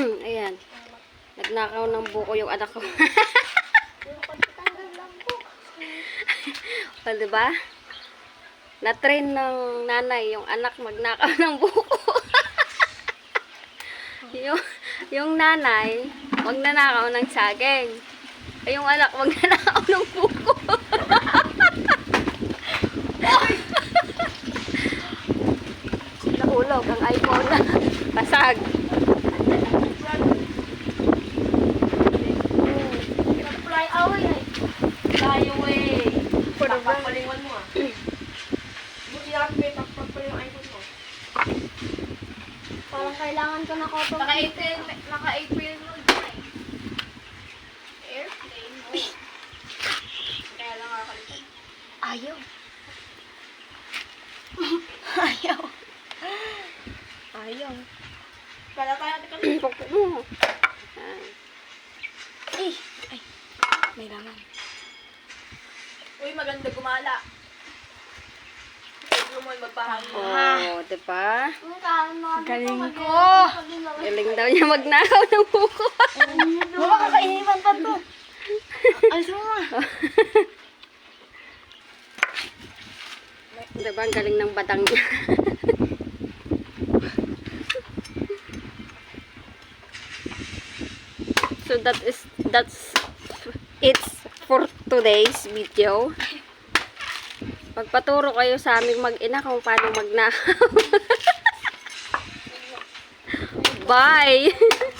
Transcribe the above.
Ayan. Nagnakaw ng buko yung anak ko. o, diba? Na-train ng nanay yung anak magnakaw ng buko. yung, yung nanay, wag nanakaw ng saging. Ay, yung anak, wag nanakaw ng buko. Nahulog ang iPhone. Basag. Puro ba? Papalingon mo ah. Ako may takpak yung iPhone mo. Parang kailangan ko na koto. Naka-April, naka-April mode na eh. Airplane mode. Kaya lang nakakalimutan. Ayaw. Ayaw. Ayaw. Kala tayo natin kami. Pukpuk mo. Eh, ay. May laman. Uy, maganda gumala. Huwag mo magpahangin. Oh, diba? Galing ko. Galing daw niya magnakaw ng buko. Mama, kakainipan pa to. Ay, sama. diba? Ang galing ng batang niya. so that is that's it's for today's video. Magpaturo kayo sa aming mag-ina kung paano magnakaw. Bye!